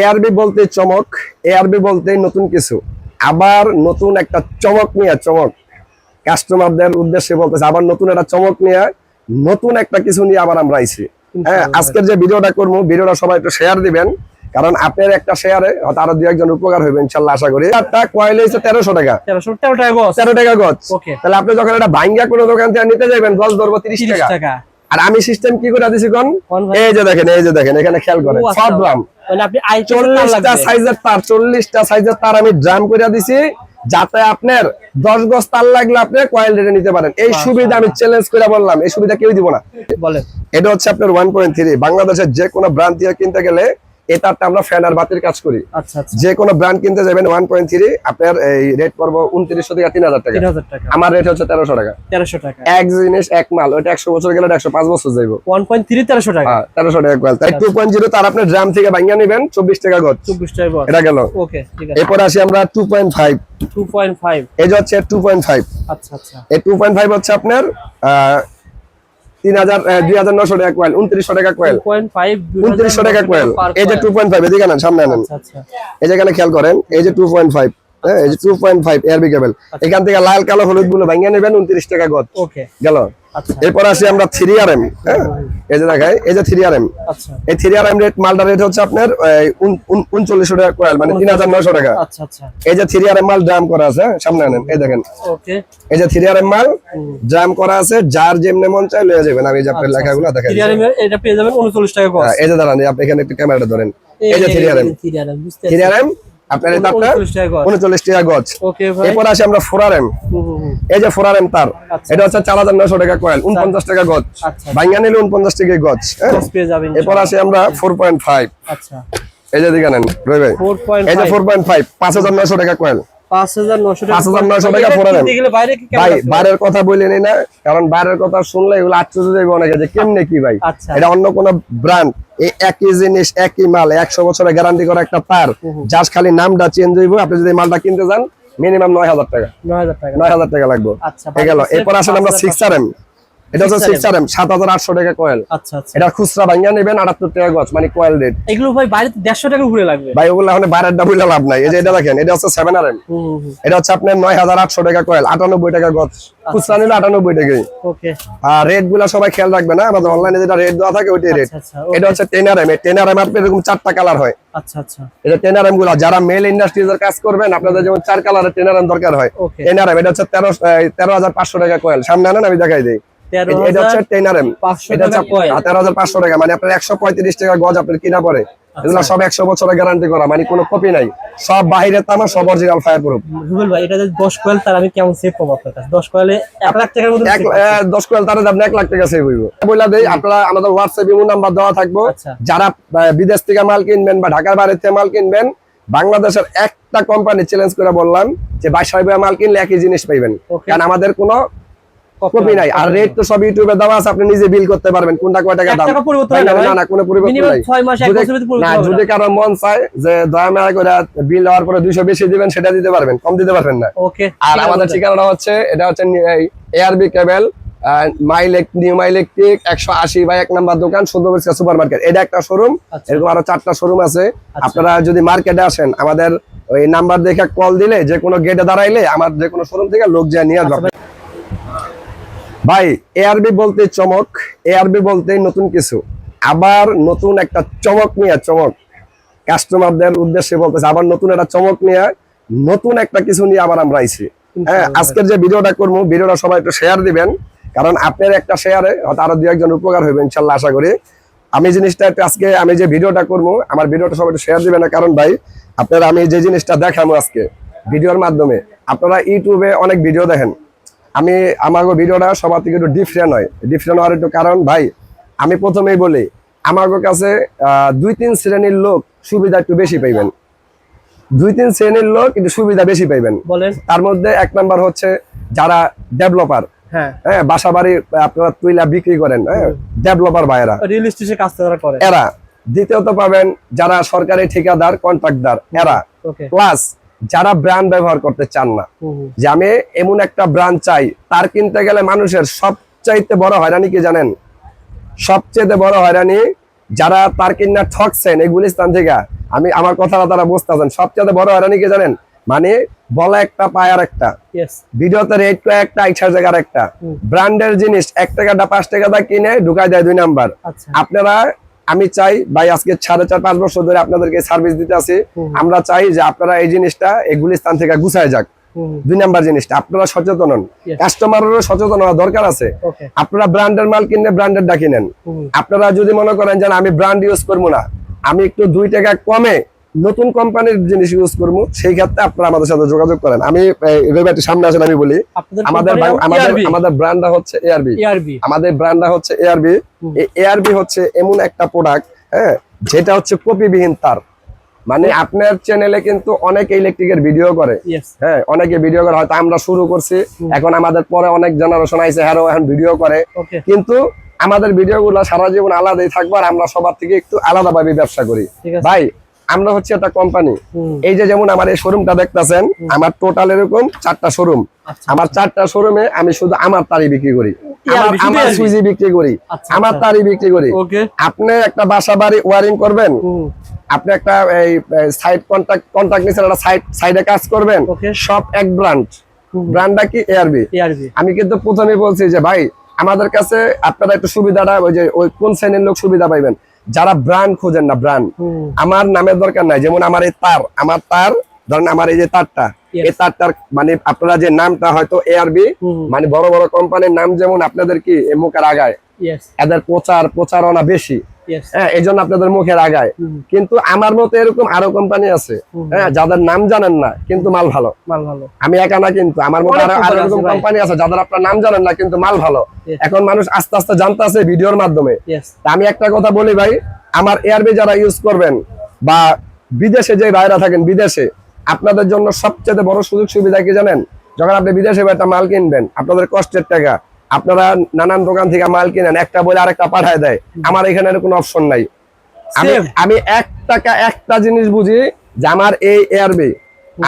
ARB বলতে চমক ARB বলতে নতুন কিছু। আবার নতুন একটা চমক নিয়ে চমক। কাস্টমারদের উদ্দেশ্যে বলতেছে আবার নতুন একটা চমক নিয়ে নতুন একটা কিছু নিয়ে আবার আমরা আইছি। হ্যাঁ আজকের যে ভিডিওটা করব ভিডিওটা সবাই একটু শেয়ার দিবেন। কারণ আপনার একটা শেয়ারে হয়তো আরও দু একজন উপকার হইবে ইনশাল্লাহ আশা করি। একটা কয়েল হয়েছে তেরোশো টাকা। তেরো টাকা গছ। তাহলে আপনি যখন এটা ভাঙ্গা কোনো দোকান থেকে নিতে যাবেন গজ ধরবো তিরিশ টাকা। আর আমি সিস্টেম কি করে দিছি কোন? এই যে দেখেন এই যে দেখেন এখানে খেয়াল করেন ও, আচ্ছা। সব ড্রাম মানে আপনি চল্লিশটা সাইজের তার চল্লিশটা সাইজের তার আমি ড্রাম করে দিছি যাতে আপনার দশ গজ তার লাগলে আপনি কয়েল রেটে নিতে পারেন। এই সুবিধা আমি চ্যালেঞ্জ করে বললাম এই সুবিধা কেউ দিব না। বলেন। এটা হচ্ছে আপনার ওয়ান পয়েন্ট থ্রি বাংলাদেশের যে কোনো ব্রান্ড দিয়ে কিনতে গেলে এই তারটা আমরা ফ্যান আর বাতির কাজ করি। যে কোনো ব্র্যান্ড কিনতে যাবেন ওয়ান পয়েন্ট থ্রি আপনার এই রেট পড়ব উনত্রিশশো থেকে তিন হাজার টাকা। আমার রেট হচ্ছে তেরোশো টাকা। তেরোশো টাকা। এক জিনিস এক মাল ওটা একশো বছর গেলে একশো পাঁচ বছর যাইবো। ওয়ান পয়েন্ট থ্রি তেরোশো টাকা। হ্যাঁ তেরোশো টাকা কয়েল তাই টু পয়েন্ট জিরো তার আপনি ড্রাম থেকে ভাঙিয়ে নেবেন চব্বিশ টাকা গজ। চব্বিশ টাকা এটা গেল। ওকে এরপর আসি আমরা two point five two point five এই যে হচ্ছে টু পয়েন্ট ফাইভ আচ্ছা আচ্ছা। এই টু পয়েন্ট ফাইভ হচ্ছে আপনার তিন হাজার দুই হাজার নশো টাকা কোয়েল উনত্রিশশো টাকা কয়েল উনত্রিশশো টাকা কোয়েল এই যে টু পয়েন্ট ফাইভ এদিকে সামনে আনেন। আচ্ছা আচ্ছা। এই খেয়াল করেন এই যে টু পয়েন্ট ফাইভ হ্যাঁ টু পয়েন্ট ফাইভ এয়ারবি কেবল এখান থেকে লাল কালো হলুদগুলো ভাঙিয়ে নেবেন উনত্রিশ টাকা গজ। গেল। আচ্ছা। এরপর আসি আমরা থ্রি আর এম হ্যাঁ? এই যে দেখাই এই যে থ্রি আর এম আচ্ছা। এই থ্রি আর এম রেট মালটা রেট হচ্ছে আপনার উনচল্লিশশো টাকা কয়েল মানে তিন হাজার নশো টাকা। আচ্ছা আচ্ছা। এই যে থ্রি আর এম মাল ড্রাম করা আছে হ্যাঁ? সামনে আনেন এই দেখেন। এই যে থ্রি আর এম মাল ড্রাম করা আছে যার যেমনি মন চাই লয়ে যাবেন। আমি যে আপনার লেখাগুলো এটা পেয়ে যাবেন উনচল্লিশ টাকা হ্যাঁ, এই যে দাঁড়ান আপনি এখানে একটু ক্যামেরাটা ধরেন। এই যে three R M three R M বুঝতে এটা আপনার এই তারটা? উনচল্লিশ টাকা গছ গজ। ওকে ভাই। এরপর আসি আমরা ফোর আর এম হুম, হুম, হুম। এই যে ফোরারেম তার আচ্ছা। এটা হচ্ছে চার হাজার নশো টাকা কয়েল উনপঞ্চাশ টাকা গজ। আচ্ছা। নিলে উনপঞ্চাশ টাকা গজ হ্যাঁ? এরপর আসি আমরা ফোর পয়েন্ট ফাইভ আচ্ছা। এই যে দিকে নেন রবি ভাই। এই যে ফোর পয়েন্ট ফাইভ পাঁচ হাজার নশো টাকা কয়েল। পাঁচ হাজার নশো টাকা। 5,900 টাকা এটা ফোর আর এম। কিনতে গেলে বাইরে কি ভাই বাইরের কথা বলে না কারণ বাইরের কথা শুনলে এগুলো আশ্চর্য যাবে অনেকে যে কেমনে কি ভাই? আচ্ছা। এটা অন্য কোন ব্র্যান্ড এই একই জিনিস একই মাল একশো বছরের গ্যারান্টি করা একটা তার যার খালি নামটা চেঞ্জ হইব আপনি যদি মালটা কিনতে যান মিনিমাম নয় হাজার টাকা। নয় হাজার টাকা। নয় হাজার টাকা লাগবে। আচ্ছা এরপর আসলে আমরা 5,500 সিক্স আর এম এটা হচ্ছে 6RM সিক্স আর এম সাত হাজার আটশো টাকা কয়েল আচ্ছা আচ্ছা। এটা খুচরা ভাঙ্গা নেবেন আটাত্তর টাকা গছ মানে কয়েল রেট এগুলো ভাই বাইরে দেড়শো টাকার উপরে লাগবে। ভাই ওগুলো এখন বাইরের ডাবুল লাভ নাই। এই যে এটা দেখেন এটা হচ্ছে সেভেন আর এম এটা হচ্ছে আপনার নয় হাজার আটশো টাকা কয়েল আটানব্বই টাকা গছ খুচরা নিলে আটানব্বই টাকাই। ওকে আর রেটগুলা সবাই খেয়াল রাখবে না আমাদের অনলাইনে যেটা রেট দেওয়া থাকে ওইটাই রেট আচ্ছা আচ্ছা এটা হচ্ছে ten R M ten R M আপনার এরকম চারটা কালার হয়। আচ্ছা আচ্ছা। এটা টেন আর এমগুলা যারা মেল ইন্ডাস্ট্রিজের কাজ করবেন আপনাদের যেমন চার কালারের টেন আর এম দরকার হয়। টেন আর এম এটা হচ্ছে তেরো তেরো হাজার পাঁচশো টাকা কয়েল সামনে আনেন আমি দেখাই দিই। এটা হচ্ছে হাজার এম এটা হচ্ছে তেরো হাজার পাঁচশো টাকা মানে আপনার একশো পঁয়ত্রিশ টাকা গজ আপনার কিনা পড়ে। আচ্ছা। এগুলো সব একশো বছরের গ্যারান্টি করা মানে কোনো কপি নাই। সব বাহিরের তামা সব অরিজিনাল ফায়ার প্রুফ রুবেল ভাই এটা যদি দশ কয়েল তার আমি কেমন সেভ পাবো আপনার কাছে? দশ কয়েলে এক লাখ টাকার মধ্যে দশ কোয়েল তারা আপনি এক লাখ টাকা সেভ হইব। বইলা দেই আপনারা আমাদের হোয়াটসঅ্যাপ ইমো নাম্বার দেওয়া থাকব। আচ্ছা। যারা বিদেশ থেকে মাল কিনবেন বা ঢাকার বাইরে থেকে মাল কিনবেন বাংলাদেশের একটা কোম্পানি চ্যালেঞ্জ করে বললাম যে বাইশ মাল কিনলে একই জিনিস পাইবেন। কারণ আমাদের কোনো কপি নাই। আর রেট তো সব ইউটিউবে দেওয়া আছে আপনি নিজে বিল করতে পারবেন কোনটা কয় টাকা দাম। না না কোনো পরিবর্তন মিনিমাম নাই। না যদি কারও মন চায় যে দয়া মায়া করে বিল দেওয়ার পরে দুইশো বেশি দিবেন সেটা দিতে পারবেন কম দিতে পারবেন না। ওকে আর আমাদের ঠিকানাটা হচ্ছে এটা হচ্ছে এআরবি কেবল মাইলেক নিউ মাইলেকট্রিক একশো আশি বাই এক নাম্বার দোকান সুন্দরবন সুপার মার্কেট এটা একটা শোরুম আচ্ছা। এরকম আরও চারটা শোরুম আছে। আপনারা যদি মার্কেটে আসেন আমাদের ওই নাম্বার দেখে কল দিলে যে কোনো গেটে দাঁড়াইলে আমার যে কোনো শোরুম থেকে লোক যায় নিয়ে আসবে। ভাই এআরবি বলতে চমক এআরবি বলতে নতুন কিছু। আবার নতুন একটা চমক নিয়ে চমক। কাস্টমারদের উদ্দেশ্যে বলতেছে আবার নতুন একটা চমক নিয়ে নতুন একটা কিছু নিয়ে আবার আমরা আইছি। হ্যাঁ আজকের যে ভিডিওটা করব ভিডিওটা সবাই একটু শেয়ার দিবেন। কারণ আপনার একটা শেয়ারে হয়তো আরও দু একজন উপকার হইবে ইনশাল্লাহ আশা করি। আমি জিনিসটা একটু আজকে আমি যে ভিডিওটা করব আমার ভিডিওটা সবাই একটু শেয়ার দিবেন। না কারণ ভাই আপনারা আমি যে জিনিসটা দেখাবো আজকে ভিডিওর মাধ্যমে আপনারা ইউটিউবে অনেক ভিডিও দেখেন। আমি আমার ভিডিওটা সবার থেকে একটু ডিফারেন্ট হয়। ডিফারেন্ট হওয়ার একটু কারণ ভাই আমি প্রথমেই বলি আমার কাছে দুই তিন শ্রেণির লোক সুবিধা একটু বেশি পাইবেন। দুই তিন শ্রেণির লোক কিন্তু সুবিধা বেশি পাইবেন। বলেন। তার মধ্যে এক নাম্বার হচ্ছে যারা ডেভেলপার হ্যাঁ। হ্যাঁ বাসা বাড়ি আপনারা তুইলা বিক্রি করেন হ্যাঁ ডেভেলপার ভাইয়েরা। রিয়েল স্টেশনে কাজ তারা করে। এরা। দ্বিতীয়ত পাবেন যারা সরকারি ঠিকাদার কন্ট্রাক্টদার এরা। প্লাস যারা ব্র্যান্ড ব্যবহার করতে চান না যে আমি এমন একটা ব্র্যান্ড চাই তার কিনতে গেলে মানুষের সবচাইতে বড় হয়রানি কি জানেন? সবচেয়ে বড় হয়রানি যারা তার কিনা ঠকছেন এই গুলিস্তান থেকে। আমি আমার কথাটা তারা বুঝতে বুঝতেছেন সবচেয়ে বড় হয়রানি কি জানেন? মানে বলা একটা পায় আর একটা। ভিডিওতে রেট কয় একটা ইচ্ছা জায়গার একটা। ব্র্যান্ডের জিনিস এক টাকাটা পাঁচ টাকাটা কিনে ঢুকাই দেয় দুই নাম্বার আচ্ছা। আপনারা আমি চাই ভাই আজকে সাড়ে চার পাঁচ বছর ধরে আপনাদেরকে সার্ভিস দিতে আছি। আমরা চাই যে আপনারা এই জিনিসটা এগুলি স্থান থেকে গুছায় যাক। দুই নাম্বার জিনিসটা আপনারা সচেতন হন. কাস্টমারেরও সচেতন হওয়া দরকার আছে। আপনারা ব্র্যান্ডের মাল কিনলে ব্র্যান্ডের ডাকি নেন। আপনারা যদি মনে করেন যে আমি ব্র্যান্ড ইউজ করব না আমি একটু দুই টাকা কমে নতুন কোম্পানির জিনিস ইউজ করব সেই ক্ষেত্রে আপনারা আমাদের সাথে যোগাযোগ করেন। আমি রবিবারটি সামনে আসেন আমি বলি আমাদের আমাদের আমাদের ব্র্যান্ডটা হচ্ছে এআরবি এআরবি আমাদের ব্র্যান্ডটা হচ্ছে এআরবি এআরবি হচ্ছে এমন একটা প্রোডাক্ট হ্যাঁ যেটা হচ্ছে কপিবিহীন তার। মানে আপনার চ্যানেলে কিন্তু অনেকে ইলেকট্রিকের ভিডিও করে। হ্যাঁ অনেকে ভিডিও করে হয়তো আমরা শুরু করছি এখন আমাদের পরে অনেক জেনারেশন আইছে হ্যারো এখন ভিডিও করে। কিন্তু আমাদের ভিডিও গুলো সারা জীবন আলাদাই থাকবে আর আমরা সবার থেকে একটু আলাদা ভাবে ব্যবসা করি। ভাই আমরা হচ্ছে একটা কোম্পানি এই যে যেমন আমার এই শোরুমটা দেখতেছেন আমার টোটাল এরকম চারটা শোরুম আচ্ছা। আমার চারটা শোরুমে আমি শুধু আমার তারি বিক্রি করি। আমার শুধু আমার ARB? সুইজি বিক্রি করি। আচ্ছা আমার তারি বিক্রি করি। আপনি একটা বাসা বাড়ি ওয়ারিং করবেন। আপনি একটা এই সাইড একটা সাইড সাইডে কাজ করবেন। সব এক ব্র্যান্ড ব্র্যান্ডটা কি এআরবি আমি কিন্তু প্রথমে বলছি যে ভাই আমাদের কাছে আপনারা একটু সুবিধাটা ওই যে ওই কোন শ্রেণির লোক সুবিধা পাইবেন? যারা ব্র্যান্ড খোঁজেন না ব্র্যান্ড আমার নামের দরকার নাই। যেমন আমার এই তার আমার তার ধরেন আমার এই যে তারটা এই তারটার মানে আপনারা যে নামটা হয়তো এআরবি মানে বড় বড় কোম্পানির নাম যেমন আপনাদের কি মুখের আগায় এদের প্রচার প্রচারণা বেশি। হ্যাঁ এই জন্য আপনাদের মুখের আগায় কিন্তু আমার মতো এরকম আরও কোম্পানি আছে। হ্যাঁ যাদের নাম জানেন না কিন্তু মাল ভালো। মাল ভালো। আমি একা না কিন্তু আমার মতো আরও এরকম কোম্পানি আছে যাদের আপনার নাম জানেন না কিন্তু মাল ভালো। এখন মানুষ আস্তে আস্তে জানতে আছে ভিডিওর মাধ্যমে। আমি একটা কথা বলি ভাই আমার এয়ারবি যারা ইউজ করবেন বা বিদেশে যে ভাইরা থাকেন বিদেশে আপনাদের জন্য সবচেয়ে বড় সুযোগ সুবিধা কি জানেন? যখন আপনি বিদেশে একটা মাল কিনবেন আপনাদের কষ্টের টাকা। আপনারা নানান দোকান থেকে মাল কিনেন একটা বলে আরেকটা পাঠায় দেয়। আমার এখানে কোনো অপশন নাই। আমি. আমি এক টাকা একটা জিনিস বুঝি যে আমার এই এয়ারবি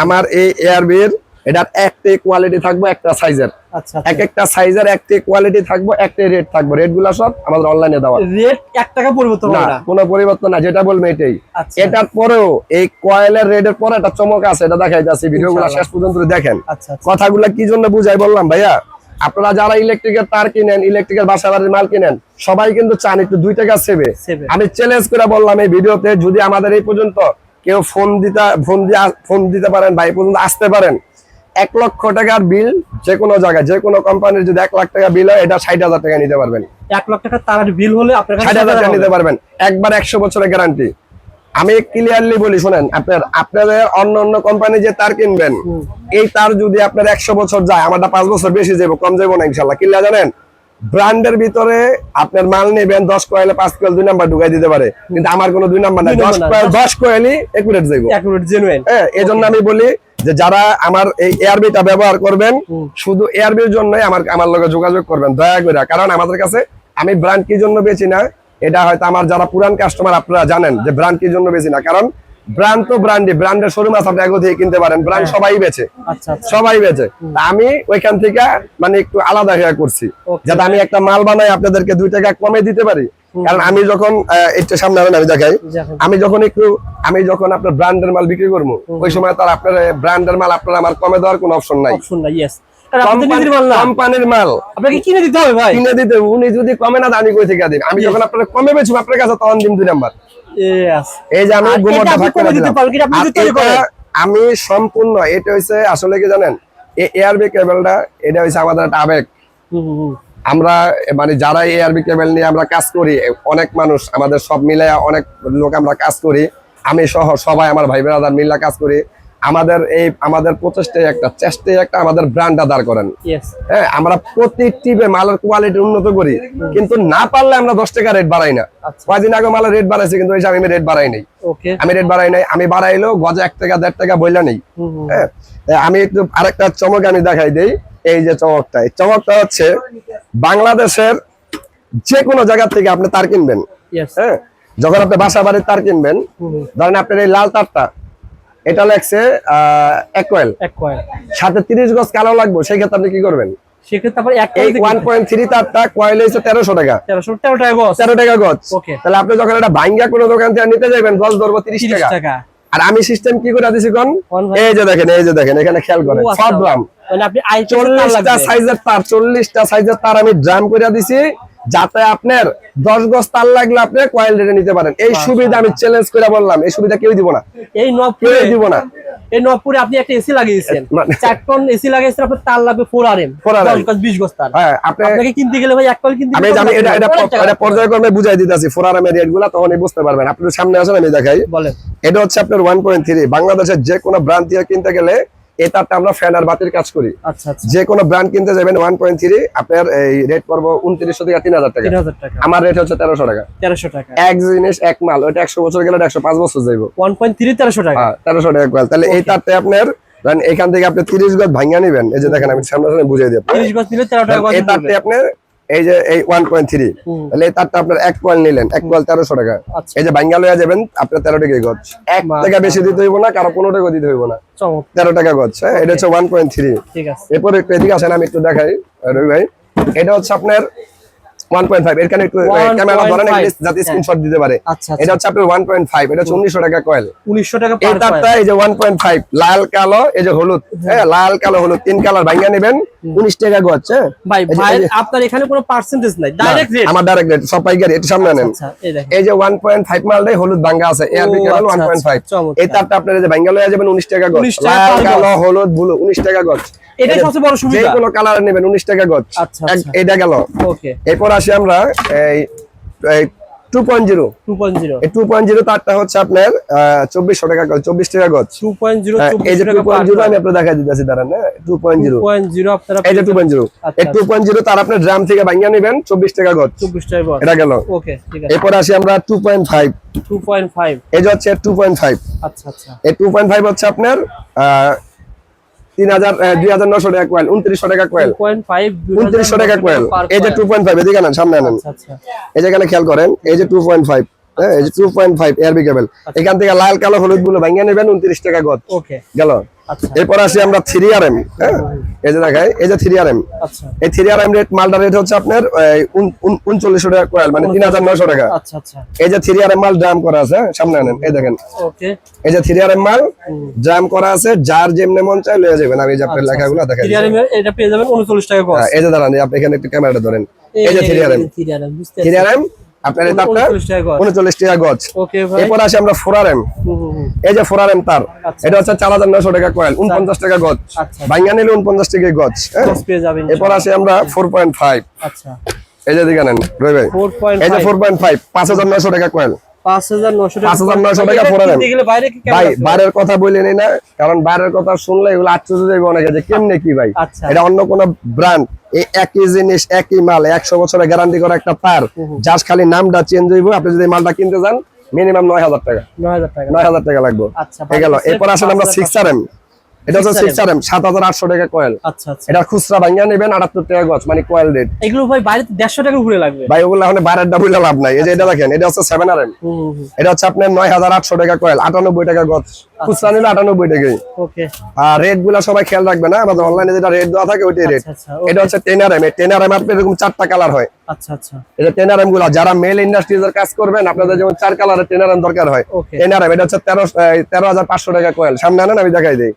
আমার এই এয়ারবির এটার একটাই কোয়ালিটি থাকবে একটা সাইজের আচ্ছা এক একটা সাইজের একটাই কোয়ালিটি থাকব একটাই রেট থাকব। রেটগুলা সব আমাদের অনলাইনে দেওয়া। রেট এক টাকা পরিবর্তন না কোনো পরিবর্তন না যেটা বলবে এটাই। আচ্ছা। এটার পরেও এই কয়েলের রেডের পরে একটা চমক আছে এটা দেখাই যাচ্ছে ভিডিওগুলো ইনশাআল্লাহ। শেষ পর্যন্ত দেখেন। আচ্ছা আচ্ছা। কথাগুলো কি জন্য বুঝাই বললাম ভাইয়া? আপনারা যারা ইলেকট্রিকের তার কিনেন ইলেকট্রিকের বাসা বাড়ির মাল কিনেন সবাই কিন্তু চান একটু দুই টাকা সেবে। আমি চ্যালেঞ্জ করে বললাম এই ভিডিওতে যদি আমাদের এই পর্যন্ত কেউ ফোন দিতে ফোন দিয়ে ফোন দিতে পারেন বা এই পর্যন্ত আসতে পারেন এক লক্ষ টাকার বিল যে কোনো জায়গায় যে কোনো কোম্পানির যদি এক লাখ টাকা বিল হয় এটা ষাট হাজার টাকা নিতে পারবেন। এক লাখ টাকা তার বিল হলে আপনার ষাট হাজার টাকা নিতে পারবেন। একবার একশো বছরের গ্যারান্টি আমি ক্লিয়ারলি বলি শুনেন আপনার আপনাদের অন্য অন্য কোম্পানি যে তার কিনবেন এই তার যদি আপনার একশো বছর যায় আমারটা পাঁচ বছর বেশি যাব কম যাব না ইনশাল্লাহ। কিনলে জানেন ব্র্যান্ডের ভিতরে আপনার মাল নেবেন দশ কয়েলে পাঁচ কয়েল দুই নাম্বার ঢুকাই দিতে পারে। কিন্তু আমার কোনো দুই নাম্বার নাই দশ কয়েল দশ- কয়েলই একুরেট যাইবো। হ্যাঁ এই জন্য আমি বলি যে যারা আমার এই এয়ারবিটা ব্যবহার করবেন। শুধু এয়ারবির জন্যই আমার আমার লগে যোগাযোগ করবেন দয়া করে। কারণ আমাদের কাছে আমি ব্র্যান্ড কি জন্য বেচি না এটা হয়তো আমার যারা পুরান কাস্টমার আপনারা জানেন যে ব্র্যান্ড কি জন্য বেচি না। কারণ ব্র্যান্ড তো ব্র্যান্ডই ব্র্যান্ডের শোরুম আছে আপনি থেকে কিনতে পারেন। ব্র্যান্ড সবাই বেচে। আচ্ছা আচ্ছা। সবাই বেচে। আমি ওইখান থেকে মানে একটু আলাদা হয়ে করছি। যাতে আমি একটা মাল বানাই আপনাদেরকে দুই টাকা কমে দিতে পারি। কারণ আমি যখন একটু সামনে আনেন আমি দেখাই। আমি যখন একটু আমি যখন আপনার ব্র্যান্ডের মাল বিক্রি করব ওই সময় তার আপনার ব্র্যান্ডের মাল আপনার আমার কমে দেওয়ার কোনো অপশন নাই। অপশন না ইয়েস আপনাদের নিজের মাল না। কোম্পানির মাল। আপনাকে কিনে দিতে হবে ভাই। কিনে দিতে উনি যদি কমে না আমি কই থেকে দিন আমি যখন আপনার কমে বেচবো আপনার কাছে তখন দিন দুই নাম্বার। এই যে আমি আর গোমরটা এটা ভাগ করে দিতে দিলাম। পারবেন, এটা আপনি আর তৈরি এটা করেন। আমি সম্পূর্ণ এটা হইছে আসলে কি জানেন? এই এআরবি কেবলটা এটা হইছে আমাদের একটা আবেগ। আমরা মানে যারা এআরবি কেবল নিয়ে আমরা কাজ করি অনেক মানুষ আমাদের সব মিলে অনেক লোক আমরা কাজ করি। আমি সহ সবাই আমার ভাই ব্রাদার মিল্লা কাজ করি। আমাদের এই আমাদের প্রচেষ্টায় একটা চেষ্টায় একটা আমাদের ব্র্যান্ডটা দাঁড় করেন। হ্যাঁ আমরা প্রতি টিপে মালের কোয়ালিটি উন্নত করি কিন্তু না পারলে আমরা দশ টাকা রেট বাড়াই না। আচ্ছা। কয়দিন আগে মালের রেট বাড়াইছে কিন্তু আমি রেট বাড়াই নাই। আমি রেট বাড়াই নাই আমি বাড়াইলেও গজে এক টাকা দেড় টাকা বইলা নেই। হ্যাঁ আমি একটু আরেকটা চমক আমি দেখাই দিই এই যে চমকটা। এই চমকটা হচ্ছে বাংলাদেশের যে কোনো জায়গা থেকে আপনি তার কিনবেন। হ্যাঁ যখন আপনি বাসা বাড়ির তার কিনবেন ধরেন আপনার এই লাল তারটা এটা লাগছে এক কয়েল এক কয়েল সাথে তিরিশ গজ কালো লাগবে সেই ক্ষেত্রে আপনি কি করবেন? আর আমি সিস্টেম কি করে দিছি কোন? এই যে দেখেন এই যে দেখেন এখানে খেয়াল করেন আচ্ছা। সব ড্রাম মানে চল্লিশটা সাইজের তার চল্লিশটা সাইজের তার আমি ড্রাম করে দিছি। যাতে আপনার দশ গজ তার লাগলে আপনি কয়েল রেটে নিতে পারেন। এই সুবিধা আমি চ্যালেঞ্জ করে বললাম এই সুবিধা কেউ দিব না। এই নবপুরে দিব না। এই নবপুরে আপনি একটা এসি লাগিয়েছেন। মানে- চার টন এসি লাগিয়েছেন আপনার তার লাগবে ফোর আর এম 4RM দশ গজ বিশ গজ তার। হ্যাঁ আপনি আপনাকে কিনতে গেলে ভাই এক কয়েল কিনতে আমি আমি এটা এটা এটা পর্যায়ক্রমে বুঝাই দিতেছি ফোরারামের রেটগুলা তখনই বুঝতে পারবেন। আপনি সামনে আসেন আমি দেখাই। বলেন। এটা হচ্ছে আপনার ওয়ান পয়েন্ট থ্রি বাংলাদেশের যে কোনো ব্র্যান্ড থেকে কিনতে গেলে এটাতে আমরা ফ্যান আর বাতির কাজ করি। যে কোনো ব্র্যান্ড কিনতে যাবেন ওয়ান পয়েন্ট থ্রি আপনার এই রেট পড়ব উনত্রিশশো থেকে তিন হাজার টাকা। আমার রেট হচ্ছে তেরোশো টাকা। তেরোশো টাকা। এক জিনিস এক মাল ওইটা একশো বছর গেলে একশো পাঁচ বছর যাইবো। ওয়ান পয়েন্ট থ্রি তেরোশো টাকা। হ্যাঁ, তেরোশো টাকা কয়েল তাহলে এই তারতে আপনার এখান থেকে আপনি তিরিশ গজ ভাঙিয়া নিবেন। এই যে দেখেন আমি সামনে সামনে বুঝিয়ে দিই। তিরিশ গজ নিলে তেরো টাকা আপনার এই যে এই ওয়ান পয়েন্ট থ্রি তাহলে এই তারটা আপনার এক পয়েন্ট নিলেন এক কোয়াল তেরোশো টাকা। আচ্ছা। এই যে বাঙ্গালয়া যাবেন আপনার তেরো টাকা গছ এক টাকা বেশি দিতে হইব না কারও পনেরো টাকা দিতে হইব না। তেরো টাকা গছ হ্যাঁ এটা হচ্ছে ওয়ান পয়েন্ট থ্রি এরপরে একটু এদিকে আসেন আমি একটু দেখাই রবি ভাই। এটা হচ্ছে আপনার ওয়ান পয়েন্ট ফাইভ এখানে একটু ক্যামেরা ধরেন। যাতে স্ক্রিনশট দিতে পারে। আচ্ছা এটা হচ্ছে আপনার ওয়ান পয়েন্ট ফাইভ এটা হচ্ছে উনিশশো টাকা কয়েল উনিশশো টাকা এই পার তারটা এই যে ওয়ান পয়েন্ট ফাইভ লাল কালো এই যে হলুদ হ্যাঁ লাল কালো হলুদ তিন কালার ভাঙ্গা নেবেন উনিশ টাকা গজ হ্যাঁ। ভাই ভাই আপনার এখানে কোনো পার্সেন্টেজ নাই। ডাইরেক্ট রেট আমার ডাইরেক্ট রেট সব পাইকারি এটা সামনে নেন আচ্ছা এই যে ওয়ান পয়েন্ট ফাইভ মালটাই হলুদ ভাঙ্গা আছে এআরবি আচ্ছা, ফাইভ আচ্ছা, এই তারটা আপনার এই যে ভাঙ্গা লয়ে যাবেন উনিশ টাকা গজ। লাল কালো হলুদ ব্লু উনিশ টাকা গজ। এটাই সবচেয়ে বড় যে কোনো কালার নেবেন উনিশ টাকা গজ। আচ্ছা, আচ্ছা। গেল। ওকে। এরপর আসি আমরা এই two point zero two point zero এই টু পয়েন্ট জিরো তারটা হচ্ছে আপনার চব্বিশশো টাকা গজ চব্বিশ টাকা গজ টু পয়েন্ট জিরো হ্যাঁ, এই যে টু পয়েন্ট জিরো আমি আপনার দেখা দিতেছি দাঁড়ান two point zero point zero আপনারা এই যে টু পয়েন্ট জিরো আচ্ছা, এই টু পয়েন্ট জিরো তার আপনার ড্রাম থেকে ভাঙ্গিয়ে নেবেন চব্বিশ টাকা গজ চব্বিশ টাকা গজ এটা গেল ওকে আছে এরপর আসি আমরা two point five two point five এই যে হচ্ছে টু পয়েন্ট ফাইভ আচ্ছা আচ্ছা এই টু পয়েন্ট ফাইভ হচ্ছে আপনার তিন হাজার দুই হাজার নশো টাকা কোয়েল উনত্রিশশো টাকা কোয়েল উনত্রিশশো টাকা কোয়েল এই যে টু পয়েন্ট ফাইভ এদিকে আনেন সামনে আনেন। আচ্ছা আচ্ছা। এই যে খেয়াল করেন এই যে টু পয়েন্ট ফাইভ হ্যাঁ এই যে টু পয়েন্ট ফাইভ এয়ারবি কেবল এখান থেকে লাল কালো হলুদগুলো ভাঙিয়ে নেবেন উনত্রিশ টাকা গত গেল? এরপর আসি আমরা থ্রি আর এম হ্যাঁ? এই যে দেখাই এই যে থ্রি আর এম আচ্ছা। এই থ্রি আর এম রেট মালটা রেট হচ্ছে আপনার উনচল্লিশশো টাকা কোয়েল মানে তিন হাজার নশো টাকা। আচ্ছা আচ্ছা। এই যে থ্রি আর এম মাল ড্রাম করা আছে হ্যাঁ? সামনে আনেন এই দেখেন। এই যে থ্রি আর এম মাল ড্রাম করা আছে যার যেমনি মন চাই লয়ে যাবেন। আমি এই যে আপনার লেখাগুলো দেখাই। এটা পেয়ে যাবেন উনচল্লিশ টাকা হ্যাঁ, এই যে দাঁড়ান আপনি এখানে একটু ক্যামেরাটা ধরেন। এই যে three R M three R M আপনার এই তারটা উনচল্লিশ টাকা গজ। এরপর আসি আমরা ফোর আর এম। হুম, হুম, হুম। এই যে ফোর আর এম তার আচ্ছা। এটা হচ্ছে চার হাজার নশো টাকা কয়েল উনপঞ্চাশ টাকা গজ। আচ্ছা। ভাঙ্গা নিলে উনপঞ্চাশ টাকা গজ হ্যাঁ? এরপর আসি আমরা ফোর পয়েন্ট ফাইভ। আচ্ছা। এই যে দিকে নেন রই ভাই। এই যে ফোর পয়েন্ট ফাইভ পাঁচ হাজার নশো টাকা কয়েল। পাঁচ হাজার নশো টাকা। 5,900 টাকা এটা ফোর আর এম। কিনতে গেলে বাইরে কি কেমন ভাই বাইরের কথা বললেনি না কারণ বাইরের কথা শুনলে এগুলো আশ্চর্য অনেকে যে কেমনে কি ভাই। এটা অন্য কোন ব্র্যান্ড। এই একই জিনিস একই মাল একশো বছরের গ্যারান্টি করা একটা তার যার খালি নামটা চেঞ্জ হইব আপনি যদি মালটা কিনতে যান মিনিমাম নয় হাজার টাকা। নয় হাজার টাকা। নয় হাজার টাকা লাগবে। আচ্ছা হয়ে গেল। এরপর আসলে আমরা 5,500 সিক্স আর এম এটা হচ্ছে 6RM সিক্স আর এম সাত হাজার আটশো টাকা কয়েল আচ্ছা আচ্ছা। এটা খুচরা ভাঙ্গা নেবেন আটাত্তর টাকা গছ মানে কয়েল রেট এগুলো ভাই বাইরে দেড়শো টাকা ঘুরে লাগবে। ভাই ওগুলো এখন বাইরের ডাবুল লাভ নাই। এই যে এটা দেখেন এটা হচ্ছে সেভেন আর এম এটা হচ্ছে আপনার নয় হাজার আটশো টাকা কয়েল আটানব্বই টাকা গছ খুচরা নিলে আটানব্বই টাকাই। ওকে আর রেটগুলা সবাই খেয়াল রাখবে না আমাদের অনলাইনে যেটা রেট দেওয়া থাকে ওইটাই রেট আচ্ছা আচ্ছা এটা হচ্ছে ten R M ten R M আপনার এরকম চারটা কালার হয়। আচ্ছা আচ্ছা। এটা টেন আর এমগুলা যারা মেল ইন্ডাস্ট্রিজ এর কাজ করবেন আপনাদের যেমন চার কালারের টেন আর এম দরকার হয়। টেন আর এম এটা হচ্ছে তেরো তেরো হাজার পাঁচশো টাকা কয়েল সামনে আনেন আমি দেখাই দিই।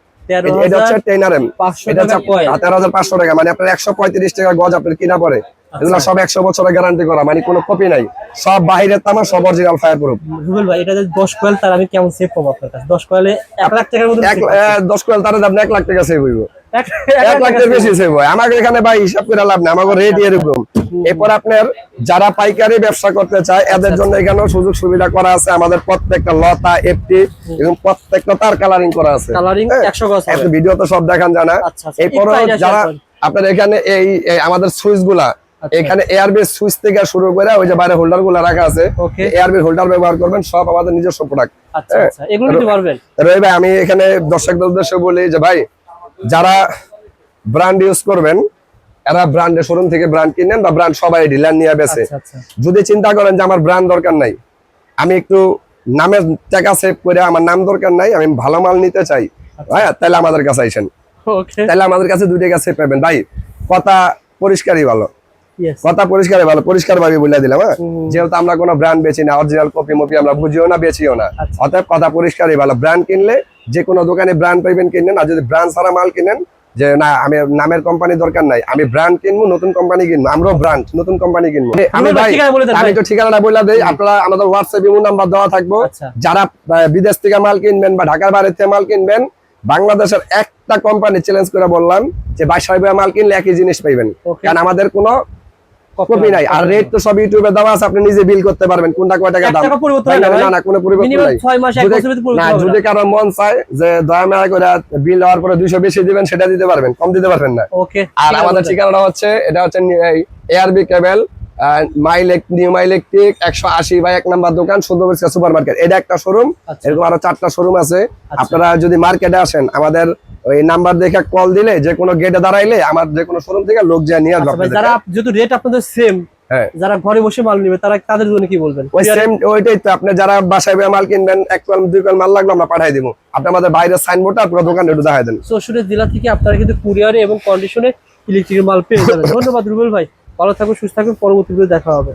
এটা হচ্ছে টেন আর এম পাঁচশো এটা টাকা হচ্ছে তেরো হাজার পাঁচশো টাকা মানে আপনার একশো পঁয়ত্রিশ টাকা গজ আপনার কিনা পড়ে। এগুলো সব একশো বছরের গ্যারান্টি করা মানে কোনো কপি নাই। সব বাহিরের তামা সব অরিজিনাল ফায়ার প্রুফ রুবেল ভাই এটা যদি দশ কয়েল তার আমি কেমন সেভ পাবো আপনার কাছে? দশ কয়েলে এক লাখ টাকার মতো দশ কোয়েল তার আপনি এক লাখ টাকা সেভ হইব। এক লাখ টাকার বেশি সেভ হয়। আমাকে এখানে ভাই হিসাব করে লাভ নেই আমাকে রেট এরকম। এরপর আপনার যারা পাইকারি ব্যবসা করতে চায় এদের জন্য এখানেও সুযোগ সুবিধা করা আছে। আমাদের প্রত্যেকটা লতা এফটি এবং প্রত্যেকটা তার কালারিং করা আছে। কালারিং হ্যাঁ। একশো গজ এত ভিডিও তো সব দেখান জানা। আচ্ছা, আচ্ছা। এরপর যারা আপনার এখানে এই আমাদের সুইচগুলা আচ্ছা। এখানে এয়ারবেস সুইচ থেকে শুরু করে ওই যে বাইরে হোল্ডারগুলো রাখা আছে এয়ারবেস হোল্ডার ব্যবহার করবেন সব আমাদের নিজস্ব প্রোডাক্ট আচ্ছা আচ্ছা। এগুলো নিতে পারবেন? রবি ভাই আমি এখানে দর্শকদের উদ্দেশ্যে বলি যে ভাই যারা ব্র্যান্ড ইউজ করবেন এরা ব্র্যান্ডের শোরুম থেকে ব্র্যান্ড কিনেন বা ব্র্যান্ড সবাই ডিলার নিয়ে বেছে আচ্ছা আচ্ছা। যদি চিন্তা করেন যে আমার ব্র্যান্ড দরকার নাই আমি একটু নামের টাকা সেভ করে আমার নাম দরকার নাই আমি ভালো মাল নিতে চাই আচ্ছা। হ্যাঁ তাহলে আমাদের কাছে আইসেন। ওকে। তাহলে আমাদের কাছে দুইটা কাছে পাবেন। ভাই কথা পরিষ্কারই ভালো। কথা পরিষ্কারই ভালো পরিষ্কার ভাবে বলে দিলাম হ্যাঁ? যেহেতু আমরা কোনো ব্র্যান্ড বেচি না অরিজিনাল কপি মপি আমরা বুঝিও না বেচিও না। আচ্ছা। অতএব কথা পরিষ্কারই ভালো ব্র্যান্ড কিনলে যে কোনো দোকানে ব্র্যান্ড পাইবেন কিনেন আর যদি ব্র্যান্ড ছাড়া মাল কিনেন যে না আমি নামের কোম্পানি দরকার নাই আমি ব্র্যান্ড কিনবো নতুন কোম্পানি কিনবো আমরাও ব্র্যান্ড নতুন কোম্পানি কিনবো। আমি ভাই, দেন আমি তো ঠিকানাটা বলে দিই আপনারা আমাদের হোয়াটসঅ্যাপ ইমো নাম্বার দেওয়া থাকব। আচ্ছা। যারা বিদেশ থেকে মাল কিনবেন বা ঢাকার বাইরে থেকে মাল কিনবেন বাংলাদেশের একটা কোম্পানি চ্যালেঞ্জ করে বললাম যে বাইশ হাজার মাল কিনলে একই জিনিস পাইবেন। কারণ আমাদের কোনো কপি নাই। আর রেট তো সব ইউটিউবে দেওয়া আছে আপনি নিজে বিল করতে পারবেন। কোনটা কয় টাকা দাম? না না কোনো পরিবর্তন নাই। যদি- না কারও মন চায় যে দয়া মায়া করে বিল হওয়ার পরে দুইশো বেশি দিবেন সেটা দিতে পারবেন। কম দিতে পারবেন না। আর আমাদের ঠিকানাটা হচ্ছে এটা হচ্ছে এআরবি কেবল মাইলেক নিউ মাইলেকট্রিক একশো আশি বা এক নাম্বার দোকান সুপার মার্কেট এটা একটা শোরুম আচ্ছা। এরকম আরও চারটা শোরুম আছে। আপনারা যদি মার্কেটে আসেন আমাদের ওই নাম্বার দেখে কল দিলে যে কোনো গেটে দাঁড়াইলে আমার যে কোনো শোরুম থেকে লোক যায় নিয়ে আসবে আচ্ছা। যারা যেহেতু রেট আপনাদের সেম হ্যাঁ। যারা ঘরে বসে মাল নেবে তারা তাদের জন্য কি বলবেন? ওই সেম ওইটাই তো আপনি যারা বাসায় মাল কিনবেন এক কল দুই কল মাল লাগল আমরা পাঠাই দিব। আপনি আমাদের বাইরের সাইনবোর্ডটা পুরো দোকানে একটু দেখাই দেন। চৌষট্টি জেলা থেকে আপনারা কিন্তু কুরিয়ারে এবং কন্ডিশনে ইলেকট্রিকের মাল পেয়ে যাবেন। ধন্যবাদ রুবেল ভাই ভালো থাকুন সুস্থ থাকুন পরবর্তী দেখা হবে।